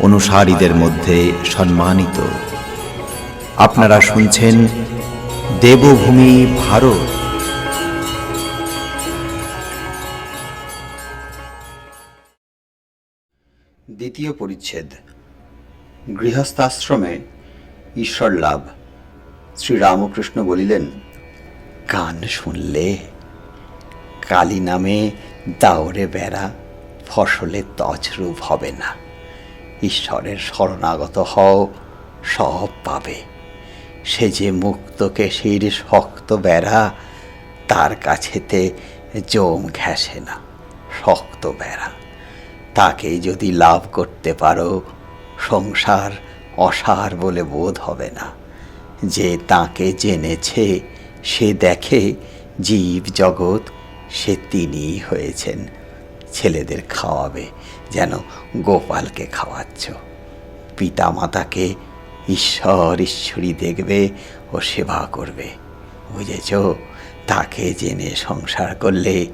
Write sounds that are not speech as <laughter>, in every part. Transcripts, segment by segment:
অনুসারীদের মধ্যে সম্মানিত। আপনারা শুনছেন দেবভূমি ভারত। দ্বিতীয় পরিচ্ছেদ। গৃহস্থাশ্রমে ঈশ্বর লাভ। শ্রী রামকৃষ্ণ বলিলেন কান শুনলে কালী নামে দাওরে বেড়া, ফসলে তছরূপ হবে না। ঈশ্বরের শরণাগত হও, সব পাবে। সে যে মুক্ত কেশির শক্ত বেড়া, তার কাছেতে জম ঘেঁষে না, শক্ত বেড়া। তাকে যদি লাভ করতে পারো, সংসার অসার বলে বোধ হবে না। যে তাকে জেনেছে, সে দেখে জীব জগৎ সে তিনিই হয়েছেন। ছেলেদের খাওয়াবে যেন গোপালকে খাওয়াচ্ছ। পিতা মাতাকে ঈশ্বর ঈশ্বরী দেখবে ও সেবা করবে। বুঝেছ? তাকে জেনে সংসার করলে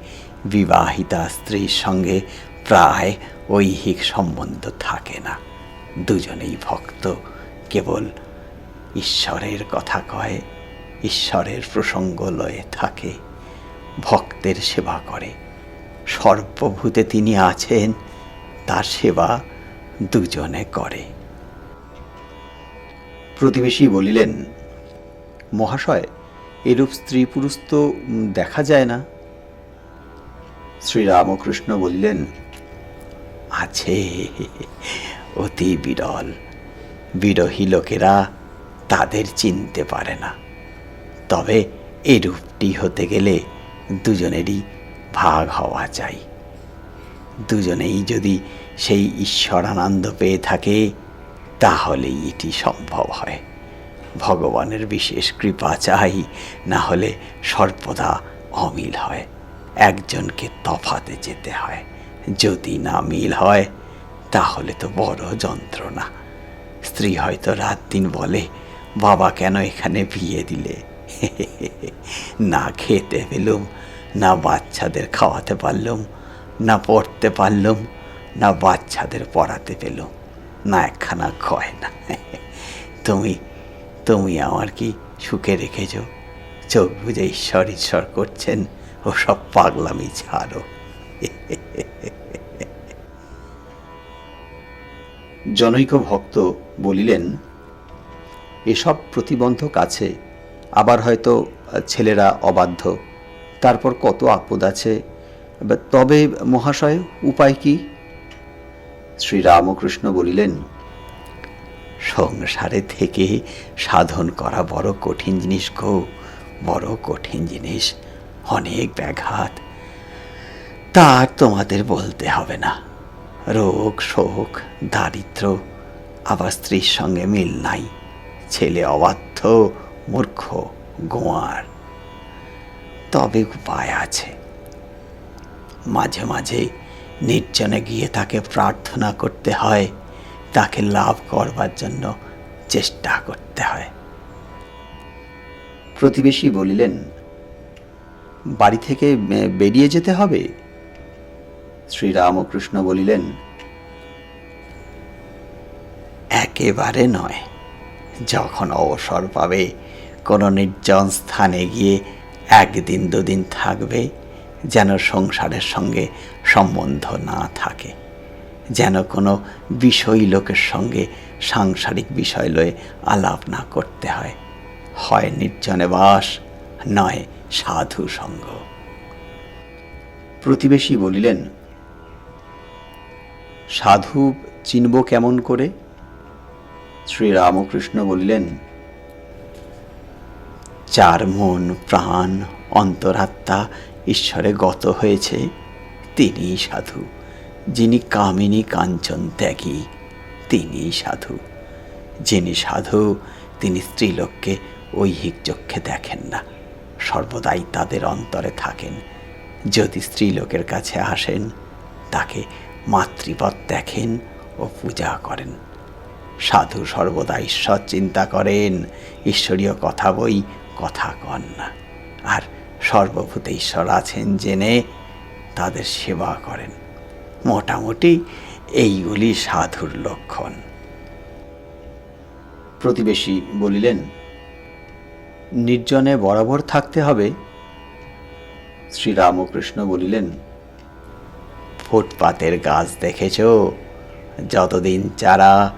বিবাহিতা স্ত্রীর সঙ্গে প্রায় ঐহিক সম্বন্ধ থাকে না। দুজনেই ভক্ত, কেবল ঈশ্বরের কথা কয়, ঈশ্বরের প্রসঙ্গ লয়ে থাকে, ভক্তের সেবা করে। সর্বভূতে তিনি আছেন তার সেবা দুজনে করে। প্রতিবেশী বলিলেন, মহাশয়, এরূপ স্ত্রী পুরুষ তো দেখা যায় না? শ্রীরামকৃষ্ণ বলিলেন, আছে, অতি বিরল। বিরহী লোকেরা তাদের চিনতে পারে না। তবে এরূপটি হতে গেলে দুজনেরই ভাগ হওয়া চাই। দুজনেই যদি সেই ঈশ্বরানন্দ পেয়ে থাকে, তাহলেই এটি সম্ভব হয়। ভগবানের বিশেষ কৃপা চাই, না হলে সর্বদা অমিল হয়। একজনকে তফাতে যেতে হয়। যদি না মিল হয়, তাহলে তো বড় যন্ত্রণা। স্ত্রী হয়তো রাত দিন বলে, বাবা, কেন এখানে বিয়ে দিলে? <laughs> না খেতে পেলুম, না বাচ্চাদের খাওয়াতে পারলুম না পড়তে পারলুম, না বাচ্চাদের পড়াতে পেলুম। না একখানা কয় না তুমি তুমি আমার কি সুখে রেখেছ? চোখ বুঝে ঈশ্বর ঈশ্বর করছেন, ও সব পাগলামি ছাড়ো। জনৈক ভক্ত বলিলেন, এসব প্রতিবন্ধক আছে, আবার হয়তো ছেলেরা অবাধ্য। তারপর কত আপদ আছে তবে মহাশয়, উপায় কি? শ্রীরামকৃষ্ণ বলিলেন, সংসারে থেকে সাধন করা বড় কঠিন জিনিস গো, বড় কঠিন জিনিস, অনেক ব্যাঘাত। তার তোমাদের বলতে হবে না। রোগ, শোক, দারিদ্র, আবার স্ত্রীর সঙ্গে মিল নাই। ছেলে অবাধ্য, মূর্খ, গোয়ার। তবে উপায় আছে। মাঝে মাঝে নির্জনে গিয়ে তাকে প্রার্থনা করতে হয় তাকে লাভ করবার জন্য চেষ্টা করতে হয়। প্রতিবেশী বলিলেন বাড়ি থেকে বেরিয়ে যেতে হবে? শ্রীরামকৃষ্ণ বলিলেন একেবারে নয়। যখন অবসর পাবে কোনো নির্জন স্থানে গিয়ে একদিন দুদিন থাকবে যেন সংসারের সঙ্গে সম্বন্ধ না থাকে, যেন কোনো বিষয় লোকের সঙ্গে সাংসারিক বিষয় লয়ে আলাপ না করতে হয়। হয় নির্জনে বাস, নয় সাধু সঙ্গ। প্রতিবেশী বলিলেন, সাধু চিনব কেমন করে? শ্রীরামকৃষ্ণ বলিলেন যার মন প্রাণ অন্তরাত্মা ঈশ্বরে গত হয়েছে। তিনিই সাধু, যিনি কামিনী কাঞ্চন ত্যাগী, তিনিই সাধু। যিনি সাধু, তিনি স্ত্রীলোককে ঐহিক চক্ষে দেখেন না। সর্বদাই তাদের অন্তরে থাকেন। যদি স্ত্রীলোকের কাছে আসেন, তাকে মাতৃপদ দেখেন ও পূজা করেন। সাধু সর্বদা ঈশ্বর চিন্তা করেন, ঈশ্বরীয় কথা বই কথা কন না। আর সর্বভূতে ঈশ্বর আছেন জেনে তাদের সেবা করেন। মোটামুটি এইগুলি সাধুর লক্ষণ। প্রতিবেশী বলিলেন, নির্জনে বরাবর থাকতে হবে? শ্রীরামকৃষ্ণ বলিলেন, ফুটপাতের গাছ দেখেছ, যতদিন চারা,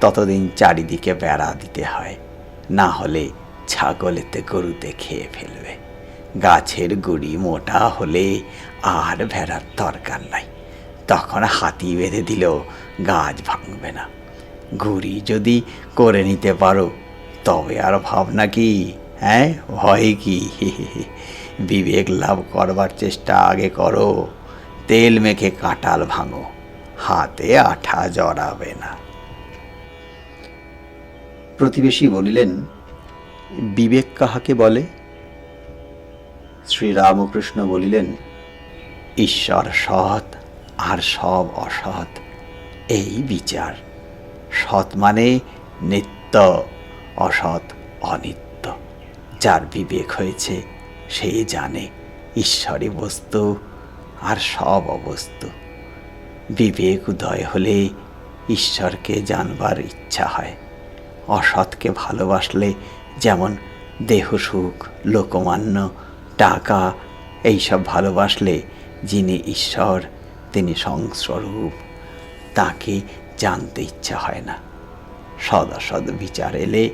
ততদিন চারিদিকে বেড়া দিতে হয়। না হলে ছাগলেতে গরুতে খেয়ে ফেলবে। গাছের গুড়ি মোটা হলে আর ভেড়ার দরকার নাই। তখন হাতি বেঁধে দিলেও গাছ ভাঙবে না। গুড়ি যদি করে নিতে পারো, তবে আর ভাবনা কি? হ্যাঁ ভয় কি? <laughs> বিবেক লাভ করবার চেষ্টা আগে করো। তেল মেখে কাঁটাল ভাঙো, হাতে আঠা জড়াবে না। প্রতিবেশী বলিলেন, বিবেক কাহাকে বলে? শ্রীরামকৃষ্ণ বলিলেন, ঈশ্বর সৎ আর সব অসৎ, এই বিচার। সৎ মানে নিত্য, অসৎ অনিত্য। যার বিবেক হয়েছে, সে জানে ঈশ্বরই বস্তু আর সব অবস্তু। বিবেক উদয় হলে ঈশ্বরকে জানবার ইচ্ছা হয়। অসৎকে ভালোবাসলে যেমন দেহ সুখ, লোকমান্য টাকা, এইসব ভালোবাসলে যিনি ঈশ্বর, তিনি সংস্বরূপ। তাকে জানতে ইচ্ছা হয় না। সদ বিচার এলে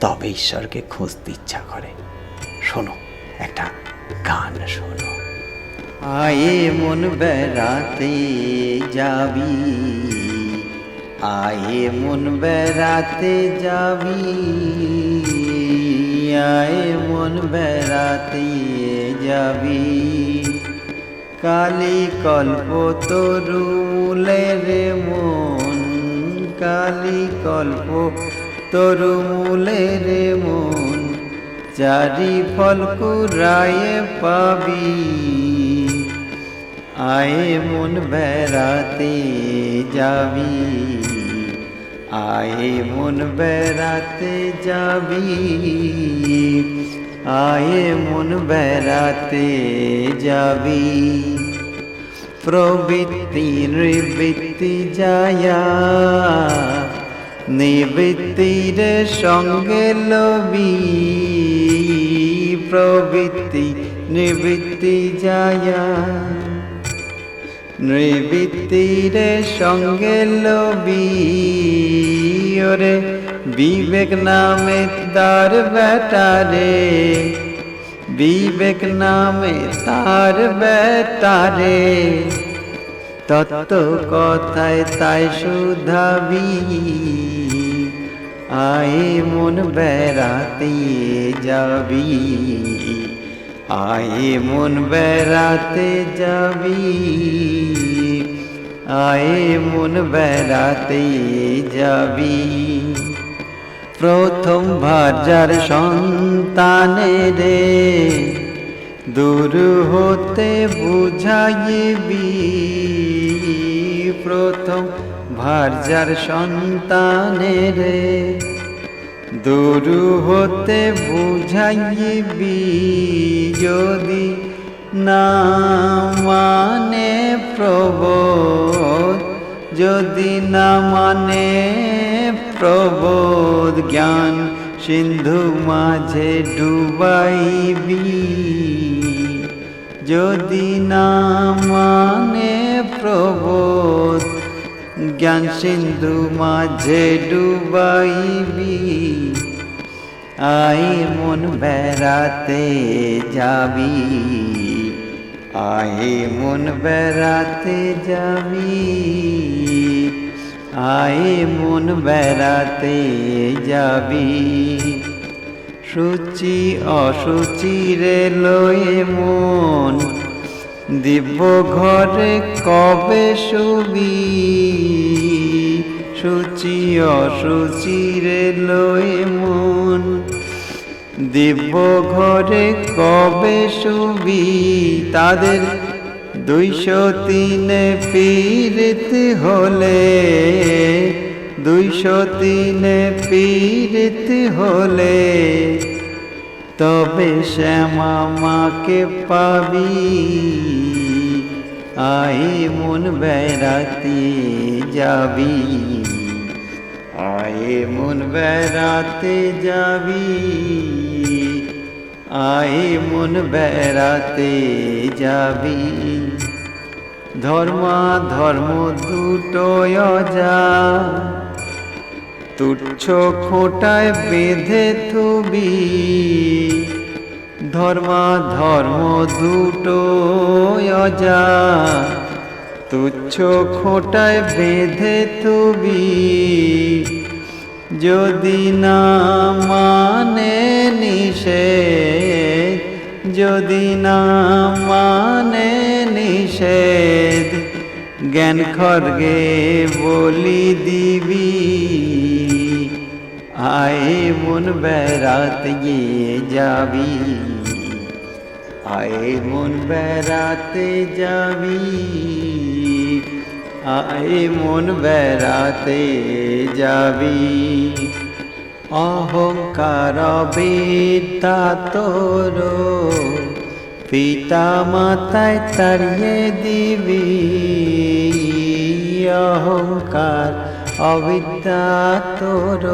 তবে ঈশ্বরকে খুঁজতে ইচ্ছা করে। শোনো, একটা গান শোনো। আয়ে মন বেড়াতে যাবি, আয়ে মন বেড়াতে যাবি। আয়ে মন বেড়াতে যাবি। কালি কল্প তরুলের মন, কালি কল্প তরুলের মন, চারি ফল কুরায়ে পাবি। আয়ে মন বেড়াতে যাবি। আয়ে মন বেড়াতে যাবি, আয়ে মন বেড়াতে যাবি। প্রবৃত্তি নিবৃত্তি যায়া, নিবৃত্তির সঙ্গে লবি। প্রবৃত্তি নিবৃত্তি যায়া নৃবৃত্তির সঙ্গে লবি, ওরে বিবেক নামে তার বেটারে বিবেক নামে তার বেটারে তত কথায় তাই শুধাবি আয়ে মন বেড়াতে যাবি। আয়ে মন বেড়াতে যাবি, আয়ে মন বেড়াতে যাবি। প্রথম ভাজার সন্তানেরে দূর হতে বুঝাইবি। প্রথম ভার্যার সন্তানেরে দূর হতে বুঝাইবি যদি না মানে প্রবোধ, যদি না মানে প্রবোধ, জ্ঞান সিন্ধু মাঝে ডুবাইবি। যদি না মানে প্রবোধ জ্ঞান সিন্ধু মাঝে ডুবাইবি। আয় মন বেড়াতে যাবি। আয় মন বেড়াতে যাবি। আয় মন বেড়াতে যাবি। সূচি অসুচি রে লয়ে মন দিব্য ঘরে কবে শুবি সূচি অসুচি রে লয়ে মন। দিব্য ঘরে কবে শুবি তাদের দুইশো তিনে পীড়িত হলে, দুইশো তিনে পীড়িত হলে তবে শ্যামা মাকে পাবি। আই মন বেড়াতে যাবি। আয়ে মন বেড়াতে যাবি। আয়ে মন বেড়াতে যাবি। ধর্মা ধর্ম দুটো যা তুচ্ছ খোটায় বেঁধে থুবি ধর্মা ধর্ম দুটো অজা তুচ্ছ খোটায় বেঁধে তুবি যদি না মানে নিষেধ, যদি না মানে নিষেধ জ্ঞান খর্গে বলি দিবি। আয় মন বেড়াত গিয়ে যাবি। আয় মন বেড়াতে যাবি। আয় মন বেড়াতে যাবি। অহংকার বিদ্যা তোর, পিতা মাতায় তাড়িয়ে দিবি। অহংকার অবিদ্যা তোর।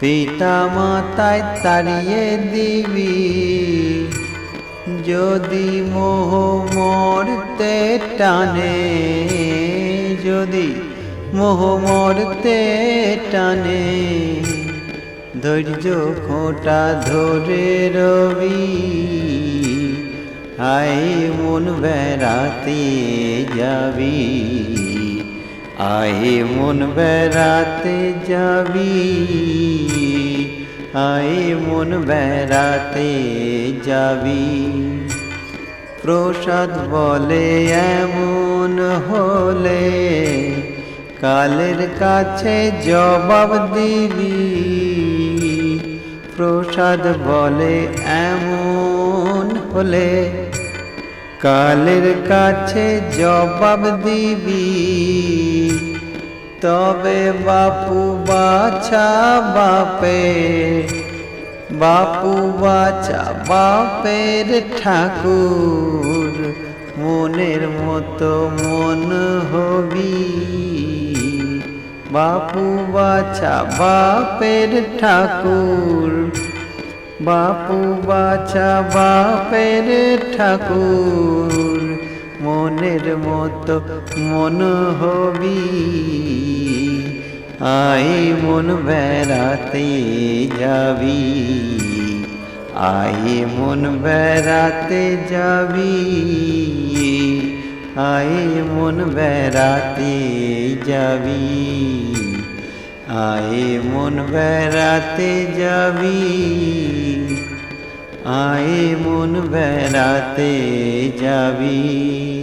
পিতা মাতায় তাড়িয়ে দিবি। যদি মোহ মরতে টানে, যদি মোহ মরতে টানে, ধৈর্য খোঁটা ধরে রবি। আই মন বেড়াতে যাবি। আয় মন বেড়াতে যাবি, আয় মন বেড়াতে যাবি। প্রসাদ বলে এমন হলে কালের কাছে জবাব দিবি। প্রসাদ বলে এমন হলে কালের কাছে জবাব দিবি। তবে বাপু বাছা বাপে, বাপু বাছা বাপের ঠাকুর, মনের মতো মন হবি। বাপু বাছা বাপের ঠাকুর, বাপু বাছা বাপের ঠাকুর। মনের মতো মন হবি। আই মন বেড়াতে যাবি। আই মন বেড়াতে যাবি। আই মন বেড়াতে যাবি। আয় মন বেড়াতে যাবি। আয় মন বেড়াতে যাবি।